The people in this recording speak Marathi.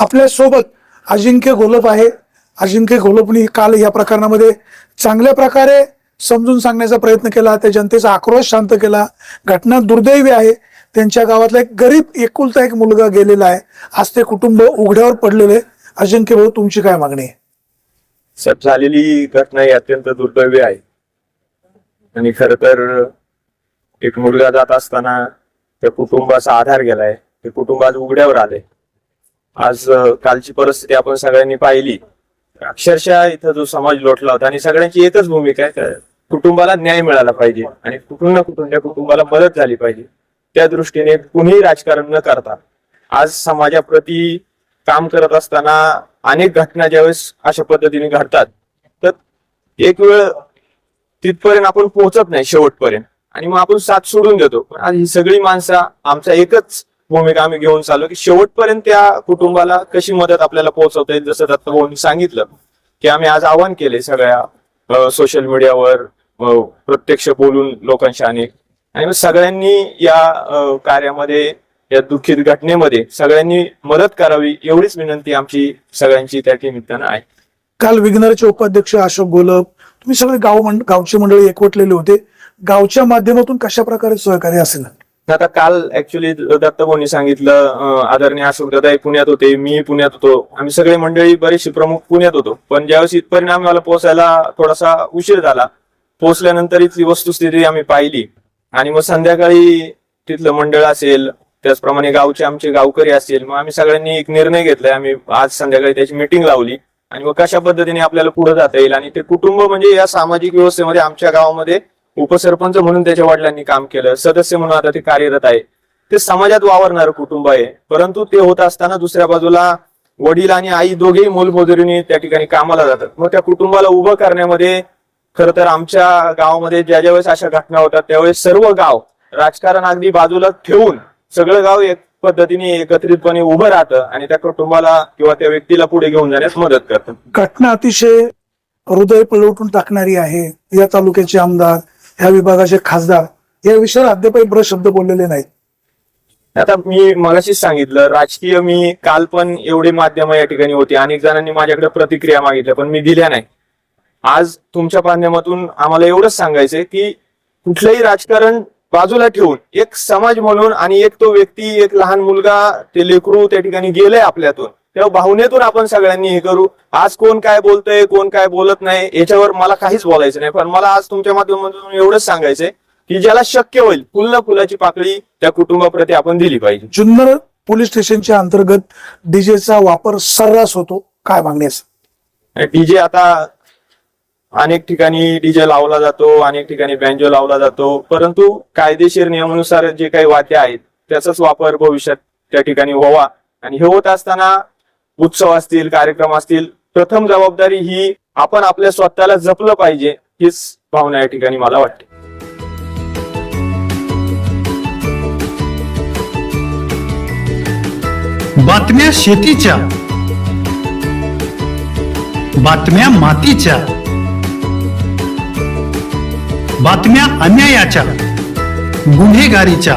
आपल्यासोबत अजिंक्य घोलप आहे. अजिंक्य गोलपनी काल या प्रकरणामध्ये चांगल्या प्रकारे समजून सांगण्याचा प्रयत्न केला. त्या जनतेचा आक्रोश शांत केला. घटना दुर्दैवी आहे. त्यांच्या गावातला एक गरीब एकुलता एक मुलगा गेलेला आहे. आज ते कुटुंब उघड्यावर पडलेले अजिंक्य भाऊ तुमची काय मागणी आहे? साहेब झालेली घटना ही अत्यंत दुर्दैवी आहे. आणि खर तर एक मुलगा जात असताना त्या कुटुंबाचा आधार गेलाय. ते कुटुंब आज उघड्यावर आले आज कालची परिस्थिती आपण सगळ्यांनी पाहिली. अक्षरशः इथं जो समाज लोटला होता आणि सगळ्यांची एकच भूमिका आहे कुटुंबाला न्याय मिळाला पाहिजे आणि कुठून ना कुठून त्या कुटुंबाला मदत झाली पाहिजे. त्या दृष्टीने कुणीही राजकारण न करता आज समाजाप्रती काम करत असताना अनेक घटना ज्यावेळेस अशा पद्धतीने घडतात तर एक वेळ तिथपर्यंत आपण पोहोचत नाही शेवटपर्यंत. आणि मग आपण साथ सोडून देतो. पण आज ही सगळी माणसं आमचा एकच भूमिका आम्ही घेऊन चाललो की शेवटपर्यंत त्या कुटुंबाला कशी मदत आपल्याला पोहोचवता येईल जसं दत्तभाऊंनी सांगितलं की आम्ही आज आवाहन केले सगळ्या सोशल मीडियावर प्रत्यक्ष बोलून लोकांशी अनेक आणि सगळ्यांनी या कार्यामध्ये या दुःखित घटनेमध्ये सगळ्यांनी मदत करावी एवढीच विनंती आमची सगळ्यांची त्या निमित्तानं आहे. काल विघ्नरचे उपाध्यक्ष अशोक गोलप तुम्ही सगळे गाव गावची गावचे मंडळी एकवटलेले होते. गावच्या माध्यमातून कशा प्रकारे सहकार्य असेल? आता काल ऍक्च्युली दत्तभाऊनी सांगितलं आदरणीय अशोक पुण्यात होते मी पुण्यात होतो. आम्ही सगळे मंडळी बरेचसे प्रमुख पुण्यात होतो. पण ज्यावेळेस इथपर्यंत आम्हाला पोहोचायला थोडासा उशीर झाला पोहोचल्यानंतर इथली वस्तुस्थिती आम्ही पाहिली. आणि मग संध्याकाळी तिथलं मंडळ असेल त्याचप्रमाणे गावचे आमचे गावकरी असतील मग आम्ही सगळ्यांनी एक निर्णय घेतलाय. आम्ही आज संध्याकाळी त्याची मिटिंग लावली. आणि मग कशा पद्धतीने आपल्याला पुढे जाता येईल? आणि ते कुटुंब म्हणजे या सामाजिक व्यवस्थेमध्ये आमच्या गावामध्ये उपसरपंच म्हणून त्याच्या वडिलांनी काम केलं सदस्य म्हणून आता ते कार्यरत आहे. ते समाजात वावरणारं कुटुंब आहे. परंतु ते होत असताना दुसऱ्या बाजूला वडील आणि आई दोघेही मोलमजुरीने त्या ठिकाणी कामाला जातात. मग त्या कुटुंबाला उभं करण्यामध्ये खरं तर आमच्या गावामध्ये ज्या ज्या वेळेस अशा घटना होतात त्यावेळेस सर्व गाव राजकारण अगदी बाजूला ठेवून सगळं गाव एक पद्धतीने एकत्रितपणे उभं राहतं आणि त्या कुटुंबाला किंवा त्या व्यक्तीला पुढे घेऊन जाण्यास मदत करतं. घटना अतिशय हृदय पलवटून टाकणारी आहे या तालुक्याचे आमदार ह्या विभागाचे खासदार या विषयावर अद्यापही ब्र शब्द बोललेले नाहीत. आता मी मगाशीच सांगितलं राजकीय मी काल पण एवढे माध्यम या ठिकाणी होती. अनेक जणांनी माझ्याकडे प्रतिक्रिया मागितल्या पण मी दिल्या नाही. आज तुमच्या माध्यमातून आम्हाला एवढंच सांगायचंय की कुठलंही राजकारण बाजूला ठेवून एक समाज म्हणून आणि एक तो व्यक्ती एक लहान मुलगा ते लेकरू त्या ठिकाणी गेलंय आपल्यातून. तेव्हा भावनेतून आपण सगळ्यांनी हे करू. आज कोण काय बोलतंय कोण काय बोलत नाही याच्यावर मला काहीच बोलायचं नाही. पण मला आज तुमच्या माध्यमातून एवढंच सांगायचंय की ज्याला शक्य होईल फुल्ल फुलाची पाकळी त्या कुटुंबाप्रती आपण दिली पाहिजे. जुन्नर पोलीस स्टेशनच्या अंतर्गत डीजेचा वापर सर्रास होतो. काय मागणी असेल डीजे आता अनेक ठिकाणी डीजे लावला जातो अनेक ठिकाणी बँजो लावला जातो. परंतु कायदेशीर नियमानुसार जे काही वाद्य आहेत त्याचाच वापर भविष्यात त्या ठिकाणी व्हावा. आणि हे होत असताना उत्सव असतील कार्यक्रम असतील प्रथम जबाबदारी ही आपण आपल्या स्वतःला जपलं पाहिजे हीच भावना या ठिकाणी मला वाटते. बातम्या शेतीच्या बातम्या मातीच्या बातम्या अन्यायाच्या गुन्हेगारीच्या.